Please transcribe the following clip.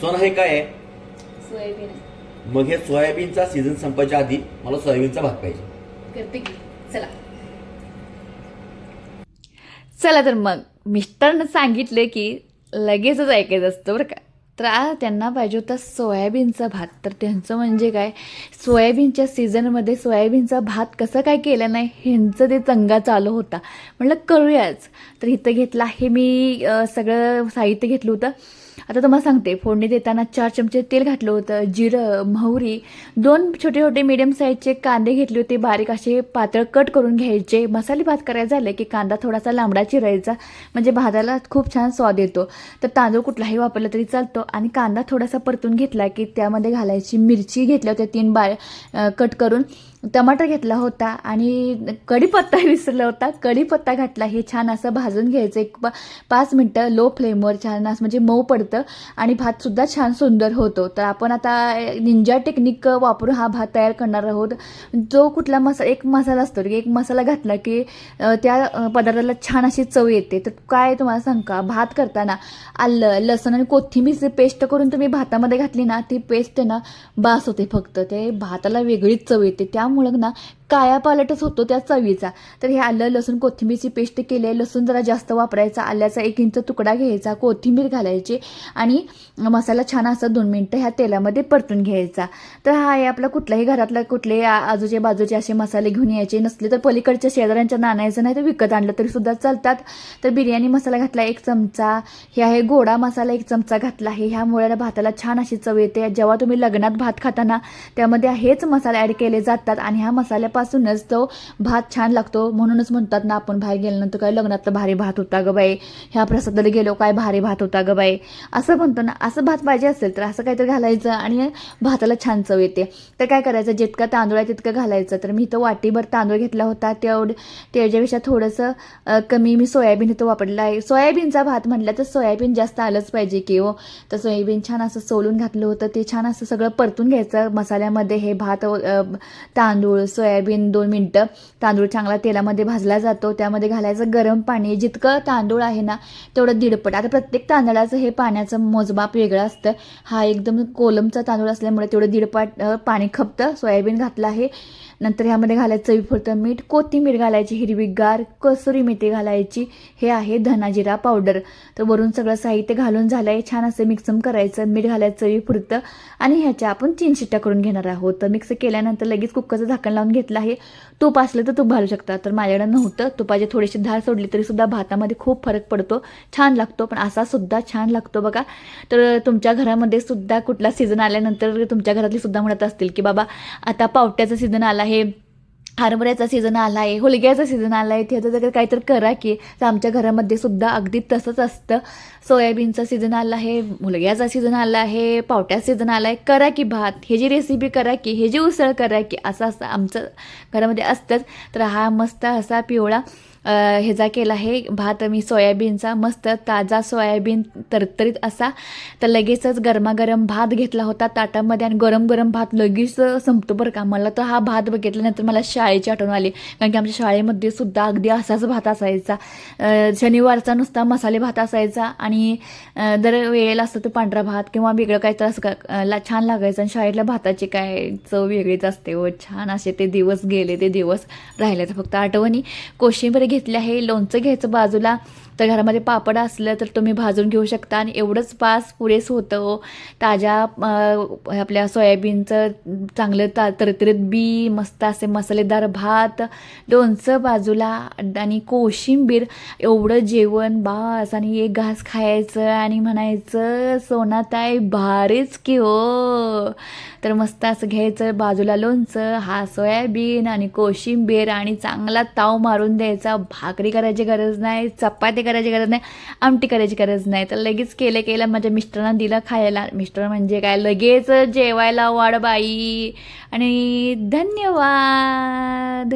सोना हे काय आहे? सोयाबीन आहे. मग हे सोयाबीनचा सीझन संपायच्या आधी मला सोयाबीनचा भात पाहिजे. करते की. चला. चला तर मग मिस्टरनं सांगितलं की लगेचच ऐकायचं असतं बरं का. तर आ त्यांना पाहिजे होता सोयाबीनचा भात. तर त्यांचं म्हणजे काय? सोयाबीनच्या सीझनमध्ये सोयाबीनचा भात कसं काय केलं नाही ह्यांचं ते चंगा चालू होता. म्हटलं करूयाच तर इथं घेतलं आहे मी अं, सगळं साहित्य घेतलं होतं. आता तुम्हाला सांगते फोडणी देताना चार चमचे तेल घातलं होतं जिरं मोहरी दोन छोटे छोटे मीडियम साईजचे कांदे घेतले होते बारीक असे पातळ कट करून घ्यायचे. मसाले भात करायला झालं की कांदा थोडासा लांबडा चिरायचा म्हणजे भाताला खूप छान स्वाद येतो. तर तांदूळ कुठलाही वापरला तरी चालतो. आणि कांदा थोडासा परतून घेतला की त्यामध्ये घालायची मिरची घेतल्या होत्या तीन बा कट करून. टमाटर घेतला होता आणि कढीपत्ता विसरला होता. कढीपत्ता घातला. हे छान असं भाजून घ्यायचं. एक प पाच मिनटं लो फ्लेमवर छान असं म्हणजे मऊ पडतं आणि भातसुद्धा छान सुंदर होतो. तर आपण आता निंजा टेक्निक वापरून हा भात तयार करणार आहोत. जो कुठला मसा एक मसाला असतो की एक मसाला घातला की त्या पदार्थाला छान अशी चव येते. तर काय तुम्हाला सांग का? भात करताना आलं लसण आणि कोथिंबीरची पेस्ट करून तुम्ही भातामध्ये घातली ना ती पेस्ट ना बास होते फक्त. ते भाताला वेगळीच चव येते. त्या ना कायापालटच होतो त्या चवीचा. तर हे आलं लसूण कोथिंबीरची पेस्ट केली आहे लसूण जरा जास्त वापरायचा आल्याचा एक इंच तुकडा घ्यायचा कोथिंबीर घालायची आणि मसाला छान असा दोन मिनटं ह्या तेलामध्ये परतून घ्यायचा. तर हा आहे आपला कुठल्याही घरातला कुठले आजूचे बाजूचे असे मसाले घेऊन यायचे नसले तर पलीकडच्या शेजाऱ्यांच्या नाणायचं नाही तर विकत आणलं तरी सुद्धा चालतात. तर बिर्याणी मसाला घातला एक चमचा हे आहे गोडा मसाला एक चमचा घातला आहे. ह्यामुळे भाताला छान अशी चव येते. जेव्हा तुम्ही लग्नात भात खाताना त्यामध्ये हेच मसाले ॲड केले जातात आणि ह्या मसाल्यापासूनच तो भात छान लागतो म्हणूनच म्हणतात ना आपण बाहेर गेल्यानंतर काय लग्नातलं भारी भात होता ग बाई. ह्या प्रसादाला गेलो काय भारी भात होता ग बाई. असं म्हणतो ना असं भात पाहिजे असेल तर असं काहीतरी घालायचं आणि भाताला छान चव येते. तर काय करायचं जितका तांदूळ आहे तितकं घालायचं. तर मी इथं वाटीभर तांदूळ घेतला होता तेवढं त्याच्यापेक्षा थोडंसं कमी मी सोयाबीन इथं वापरलं आहे. सोयाबीनचा भात म्हटलं तर सोयाबीन जास्त आलंच पाहिजे की हो. तर सोयाबीन छान असं सोलून घातलं होतं. ते छान असं सगळं परतून घ्यायचं. मसाल्यामध्ये हे भात तांदूळ सोयाबीन सोयाबीन दोन मिनटं. तांदूळ चांगला तेलामध्ये भाजला जातो. त्यामध्ये घालायचं गरम पाणी. जितकं तांदूळ आहे ना तेवढं दीडपट. आता प्रत्येक तांदळाचं हे पाण्याचं मोजमाप वेगळं असतं. हा एकदम कोलमचा तांदूळ असल्यामुळे तेवढं दीडपट पाणी खपतं. सोयाबीन घातलं आहे. नंतर ह्यामध्ये घालायचं चवीपुरतं मीठ कोथिंबीर घालायची हिरवीगार कसुरी मेथी घालायची. हे आहे धनाजिरा पावडर. तर वरून सगळं साहित्य घालून झालं आहे छान असं मिक्सम करायचं मीठ घालायचं चवीपुरतं. आणि ह्याच्या आपण तीन शिट्ट्या करून घेणार आहोत. तर मिक्स केल्यानंतर लगेच कुकरचं झाकण लावून घेतलं आहे. तूप असलं तर तूप घालू शकता तर माझ्याकडे नव्हतं. तुपाची थोडीशी धार सोडली तरी सुद्धा भातामध्ये खूप फरक पडतो. छान लागतो पण असा सुद्धा छान लागतो बघा. तर तुमच्या घरामध्ये सुद्धा कुठला सीझन आल्यानंतर तुमच्या घरातली सुद्धा म्हणत असतील की बाबा आता पावट्याचा सीझन आला आहे हरभऱ्याचा सीझन आला आहे होलग्याचा सीझन आला आहे त्याचं जर काहीतरी करा की तर आमच्या घरामध्ये सुद्धा अगदी तसंच असतं. सोयाबीनचा सीझन आला आहे मुलग्याचा सीझन आला आहे पावट्या सीझन आला आहे करा की भात हे जी रेसिपी करा की हे जी उसळ करा की असं असं आमचं घरामध्ये असतंच. तर हा मस्त असा पिवळा ह्याचा केला आहे. भात मी सोयाबीनचा मस्त ताजा सोयाबीन तरतरीत असा. तर लगेचच गरमागरम भात घेतला होता ताटामध्ये आणि गरम गरम भात लगेच संपतो बरं का. मला तर हा भात बघितल्यानंतर मला शाळेची आठवण आली. कारण की आमच्या शाळेमध्ये सुद्धा अगदी असाच भात असायचा. शनिवारचा नुसता मसाले भात असायचा आणि जर दर वेळेला असतं तो पांढरा भात किंवा वेगळं काहीतरी असं का- ला- छान लागायचं आणि शाळेतल्या भाताची काय चव वेगळीच असते. व छान असे ते दिवस गेले ते दिवस राहिले तर फक्त आठवणी. कोशिंबीर घेतलं आहे. लोणचं घ्यायचं बाजूला. तर घरामध्ये पापड असलं तर तुम्ही भाजून घेऊ शकता. आणि एवढंच पास पुरेस होतं हो. ताज्या आपल्या सोयाबीनचं चांगलं ता तरतरीत बी मस्त असे मसालेदार भात लोणचं बाजूला आणि कोशिंबीर एवढं जेवण बास. आणि एक घास खायचं आणि म्हणायचं सोनाताई भारीच की हो. तर मस्त असं घ्यायचं बाजूला लोणचं हा सोयाबीन आणि कोशिंबीर आणि चांगला ताव मारून द्यायचा. भाकरी करायची गरज नाही चपाती करायची गरज नाही आमटी करायची गरज नाही. तर लगेच केलं केलं माझ्या मिस्टरांना दिलं खायला. मिस्टर म्हणजे काय लगेच जेवायला वाढ बाई. आणि धन्यवाद.